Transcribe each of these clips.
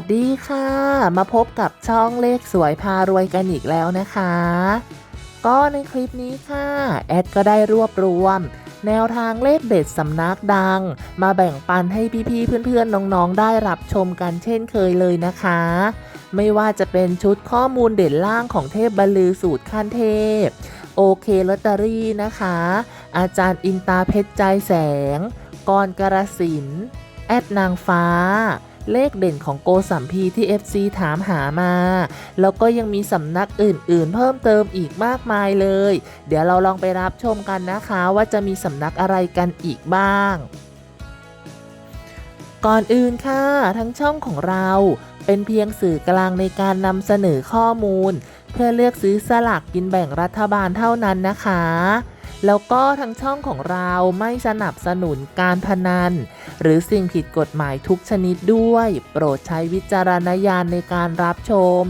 สดีค่ะ มาพบกับช่องเลขสวยพารวยกันอีกแล้วนะคะ ก็ในคลิปนี้ค่ะ แอดก็ได้รวบรวม แนวทางเลขเด็ดสำนักดัง มาแบ่งปันให้พี่ๆเพื่อนๆน้องๆได้รับชมกันเช่นเคยเลยนะคะ ไม่ว่าจะเป็นชุดข้อมูลเด่นล่างของเทพบรรลือสูตรขั้นเทพ โอเคลอตเตอรี่นะคะ อาจารย์อินตาเพชรใจแสง กรกระสิน แอดนางฟ้า เลขเด่นของโกสัมพีที่ FC ถามหามา แล้วก็ยังมีสำนักอื่นๆ เพิ่มเติมอีกมากมายเลย เดี๋ยวเราลองไปรับชมกันนะคะว่าจะมีสำนักอะไรกันอีกบ้าง ก่อนอื่นค่ะ ทั้งช่องของเรา เป็นเพียงสื่อกลางในการนำเสนอข้อมูล เพื่อเลือกซื้อสลากกินแบ่งรัฐบาลเท่านั้นนะคะ แล้วก็ทั้งช่องของเราไม่สนับสนุนการพนัน หรือสิ่งผิดกฎหมายทุกชนิดด้วย โปรดใช้วิจารณญาณในการรับชม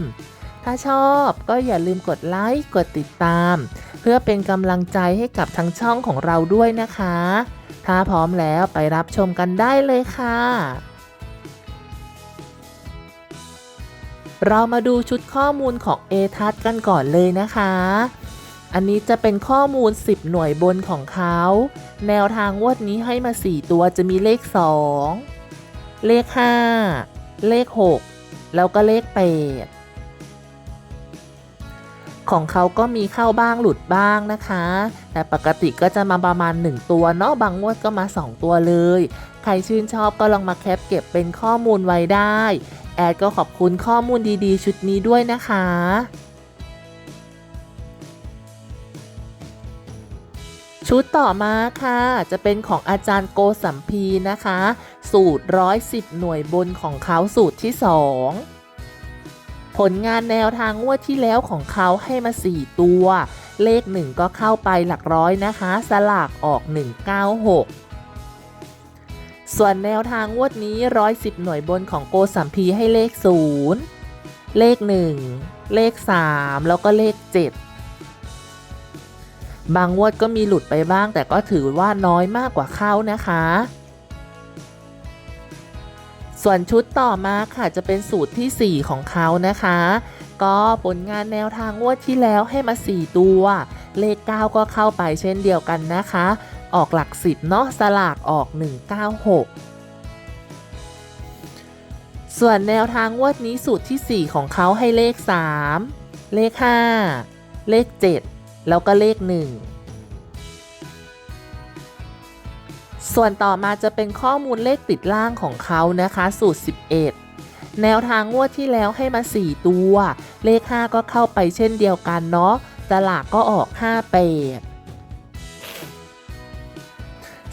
ถ้าชอบก็อย่าลืมกดไลค์กดติดตาม เพื่อเป็นกำลังใจให้กับทั้งช่องของเราด้วยนะคะ ถ้าพร้อมแล้วไปรับชมกันได้เลยค่ะเรามาดูชุดข้อมูลของเอทัศกันก่อนเลยนะคะ อันนี้จะเป็นข้อมูล 10 หน่วยบนของเขา แนวทางงวดนี้ให้มา 4 ตัวจะมีเลข 2 เลข 5 เลข 6 แล้วก็เลข 8 ของเขาก็มีเข้าบ้างหลุดบ้างนะคะ แต่ปกติก็จะมาประมาณ 1 ตัวเนาะบางงวดก็มา 2 ตัวเลย ใครชื่นชอบก็ลองมาแคปเก็บเป็นข้อมูลไว้ได้ แอดก็ขอบคุณข้อมูลดีๆ ชุดนี้ด้วยนะคะ ชุดต่อมาค่ะ จะเป็นของอาจารย์โกสัมพีนะคะ สูตร 110 หน่วยบนของเขาสูตรที่ 2 ผลงานแนวทางงวดที่แล้วของเขาให้มา 4 ตัว เลข 1 ก็เข้าไปหลักร้อยนะคะ สลากออก 196ส่วนแนวทางงวดนี้ 110 หน่วยบนของโกสัมพีให้เลข 0 เลข 1 เลข 3 แล้วก็เลข 7 บางงวดก็มีหลุดไปบ้าง แต่ก็ถือว่าน้อยมากกว่าเขานะคะ ส่วนชุดต่อมาค่ะจะเป็นสูตรที่ 4 ของเขานะคะ ก็ผลงานแนวทางงวดที่แล้วให้มา 4 ตัว เลข 9 ก็เข้าไปเช่นเดียวกันนะคะ ออกหลัก 10เนาะสลากออก 196ส่วนแนวทางงวดนี้สูตรที่ 4 ของเขาให้เลข 3 เลข 5 เลข 7 แล้วก็เลข 1 ส่วนต่อมาจะเป็นข้อมูลเลขติดล่างของเขานะคะ สูตร 11 แนวทางงวดที่แล้วให้มา 4 ตัว เลข 5 ก็เข้าไปเช่นเดียวกันเนาะตลากก็ออก5 8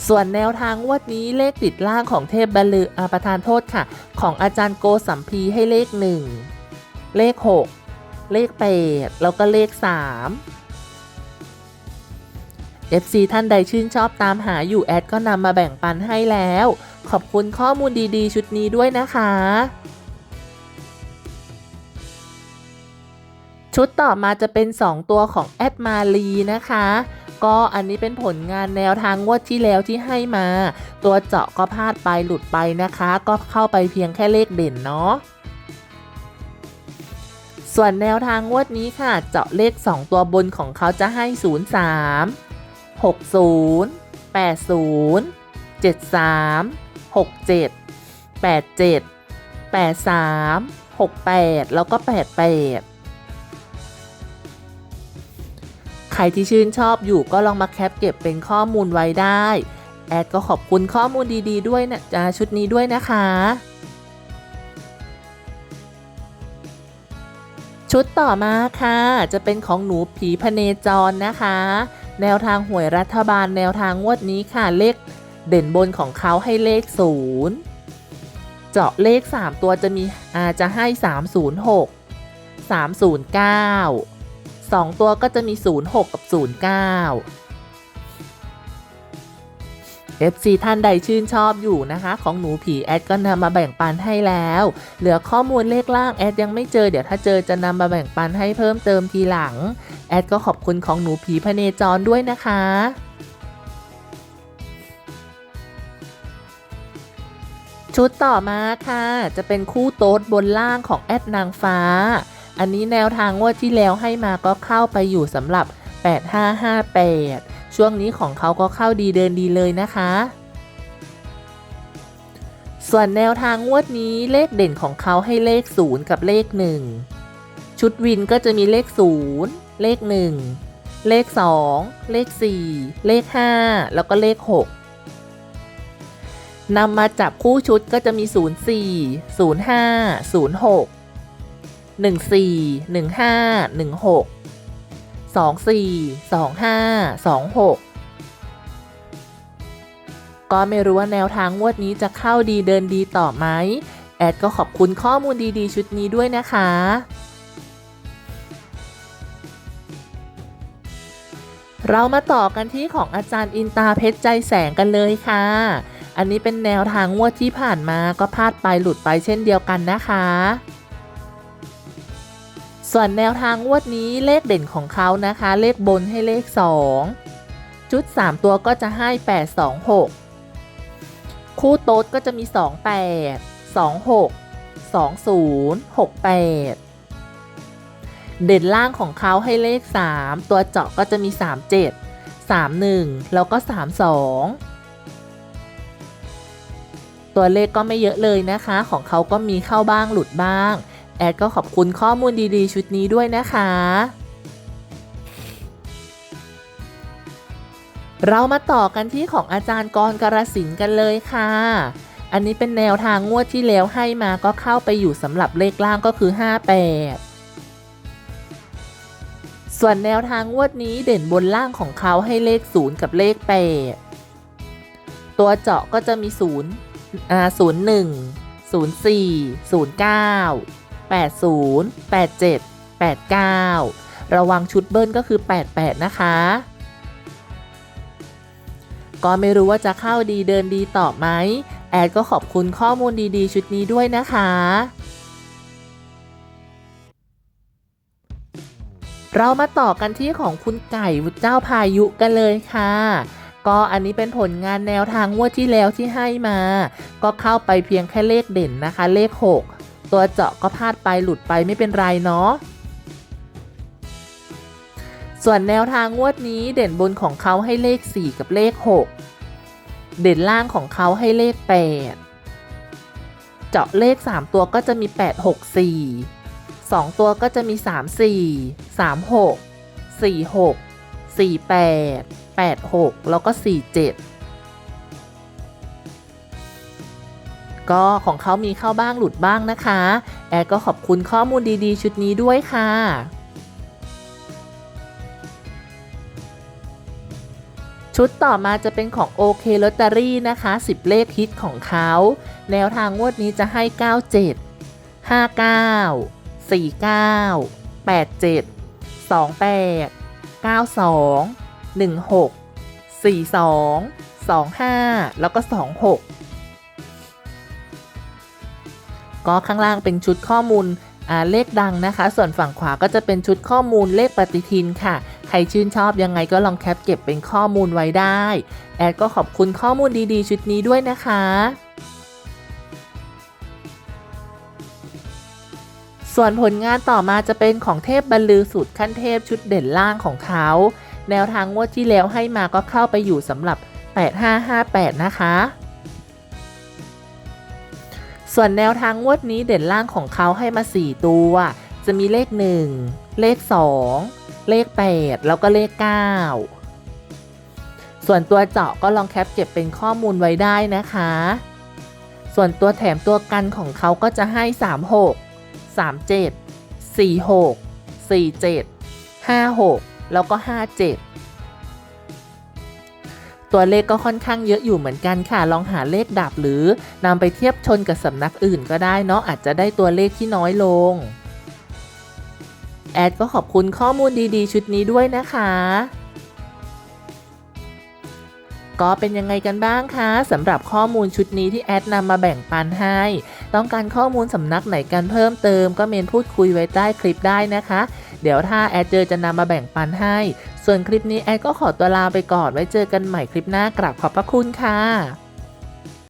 ส่วนแนวทางงวดนี้เลขติดล่างของเทพบรรลืออาประธานโทษค่ะ ของอาจารย์โกสัมพีให้เลข 1 เลข 6 เลข 8 แล้วก็เลข 3 FC ท่านใดชื่นชอบตามหาอยู่แอดก็นำมาแบ่งปันให้แล้ว ขอบคุณข้อมูลดีๆ ชุดนี้ด้วยนะคะ ชุดต่อมาจะเป็น 2 ตัวของแอดมาลีนะคะ ก็อันนี้เป็นผลงานแนวทางงวดที่แล้วที่ให้มา ตัวเจาะก็พลาดไปหลุดไปนะคะ ก็เข้าไปเพียงแค่เลขเด่นเนาะส่วนแนวทางงวดนี้ค่ะ เจาะเลข 2 ตัวบนของเขาจะให้ 03 60 80 73 67 87 83 68 แล้วก็ 88 ใครที่ชื่นชอบอยู่ก็ลองมาแคปเก็บเป็นข้อมูลไว้ได้ แอดก็ขอบคุณข้อมูลดี ๆ ด้วยนะจ๊ะชุดนี้ด้วยนะคะ ชุดต่อมาค่ะ จะเป็นของหนูผีพเนจรนะคะ แนวทางหวยรัฐบาลแนวทางงวดนี้ค่ะเลขเด่นบนของเขาให้เลข 0 เจาะเลข 3 ตัวจะมีอาจะให้ 306 309 2 ตัวก็จะมี 06 กับ 09 FC ท่านใดชื่นชอบอยู่นะคะ ของหนูผีแอดก็นำมาแบ่งปันให้แล้ว เหลือข้อมูลเลขล่างแอดยังไม่เจอเดี๋ยวถ้าเจอจะนำมาแบ่งปันให้เพิ่มเติมทีหลัง แอดก็ขอบคุณของหนูผีพเนจรด้วยนะคะชุดต่อมาค่ะ จะเป็นคู่โต๊ดบนล่างของแอดนางฟ้า อันนี้แนวทางงวดที่แล้วให้มาก็เข้าไปอยู่สำหรับ 8558 ช่วงนี้ของเขาก็เข้าดีเดินดีเลยนะคะ ส่วนแนวทางงวดนี้เลขเด่นของเขาให้เลข 0 กับเลข 1 ชุดวินก็จะมีเลข 0 เลข 1 เลข 2 เลข 4 เลข 5 แล้วก็เลข 6นำมาจับคู่ชุดก็จะมี 04 05 06 14 15 16 24 25 26 ก็ไม่รู้ว่าแนวทางงวดนี้จะเข้าดีเดินดีต่อไหม แอดก็ขอบคุณข้อมูลดีๆ ชุดนี้ด้วยนะคะเรามาต่อกันที่ของอาจารย์อินตาเพชรใจแสงกันเลยค่ะ อันนี้เป็นแนวทางงวดที่ผ่านมาก็พลาดไปหลุดไปเช่นเดียวกันนะคะ ส่วนแนวทางงวดนี้เลขเด่นของเขานะคะ เลขบนให้เลข 2 ชุด 3 ตัวก็จะให้ 8 2 6 คู่โต๊ดก็จะมี 28 26 20 68 เด่นล่างของเขาให้เลข 3 ตัวเจาะก็จะมี 37 31 แล้วก็ 32 ตัวเลขก็ไม่เยอะเลยนะคะ ของเขาก็มีเข้าบ้างหลุดบ้าง แอดก็ขอบคุณข้อมูลดีๆ ชุดนี้ด้วยนะคะ เรามาต่อกันที่ของอาจารย์กรกระสินกันเลยค่ะ อันนี้เป็นแนวทางงวดที่แล้วให้มาก็เข้าไปอยู่สำหรับเลขล่างก็คือ 58ส่วนแนวทางงวดนี้เด่นบนล่างของเขาให้เลข 0 กับเลข8ตัวเจาะก็จะมี 0 อ่า 01 04 09 80 87 89 ระวังชุดเบิ้ลก็คือ 88 นะคะ ก็ไม่รู้ว่าจะเข้าดีเดินดีต่อไหม แอดก็ขอบคุณข้อมูลดีๆ ชุดนี้ด้วยนะคะ เรามาต่อกันที่ของคุณไก่เจ้าพายุกันเลยค่ะก็อันนี้เป็นผลงานแนวทางงวดที่แล้วที่ให้มา ก็เข้าไปเพียงแค่เลขเด่นนะคะ เลข 6 ตัวเจาะก็พลาดไปหลุดไปไม่เป็นไรเนาะส่วนแนวทางงวดนี้เด่นบนของเขาให้เลข 4 กับเลข 6 เด่นล่างของเขาให้เลข 8 เจาะเลข 3 ตัวก็จะมี 8 6 4 2 ตัวก็จะมี 3 4 3 6 4 6 4 8 8 6 แล้วก็ 4 7 ก็ของเขามีเข้าบ้างหลุดบ้างนะคะ แอดก็ขอบคุณข้อมูลดีๆ ชุดนี้ด้วยค่ะชุดต่อมาจะเป็นของ OK ลอตเตอรี่นะคะ 10 เลขฮิตของเขา แนวทางงวดนี้จะให้ 97 59 49 87 28 92 16 42 25 แล้วก็ 26 ก็ข้างล่างเป็นชุดข้อมูลเลขดังนะคะ ส่วนฝั่งขวาก็จะเป็นชุดข้อมูลเลขปฏิทินค่ะ ใครชื่นชอบยังไงก็ลองแคปเก็บเป็นข้อมูลไว้ได้ แอดก็ขอบคุณข้อมูลดีๆ ชุดนี้ด้วยนะคะส่วนผลงานต่อมาจะเป็นของเทพบรรลือสูตรขั้นเทพชุดเด่นล่างของเขา แนวทางงวดที่แล้วให้มาก็เข้าไปอยู่สำหรับ 8558 นะคะ ส่วนแนวทางงวดนี้เด่นล่างของเขาให้มา 4 ตัว จะมีเลข 1 เลข 2 เลข 8 แล้วก็เลข 9 ส่วนตัวเจาะก็ลองแคปเก็บเป็นข้อมูลไว้ได้นะคะ ส่วนตัวแถมตัวกันของเขาก็จะให้ 36 37 46 47 56 แล้วก็ 57 ตัวเลขก็ค่อนข้างเยอะอยู่เหมือนกันค่ะ ลองหาเลขดับหรือนำไปเทียบชนกับสำนักอื่นก็ได้เนาะอาจจะได้ตัวเลขที่น้อยลง แอดก็ขอบคุณข้อมูลดีๆ ชุดนี้ด้วยนะคะก็เป็นยังไงกันบ้างคะสำหรับข้อมูลชุดนี้ที่แอดนำมาแบ่งปันให้ ต้องการข้อมูลสำนักไหนกันเพิ่มเติมก็เมนพูดคุยไว้ใต้คลิปได้นะคะ เดี๋ยวถ้าแอดเจอจะนำมาแบ่งปันให้ ส่วนคลิปนี้แอดก็ขอตัวลาไปก่อนไว้เจอกันใหม่คลิปหน้ากราบขอบพระคุณค่ะ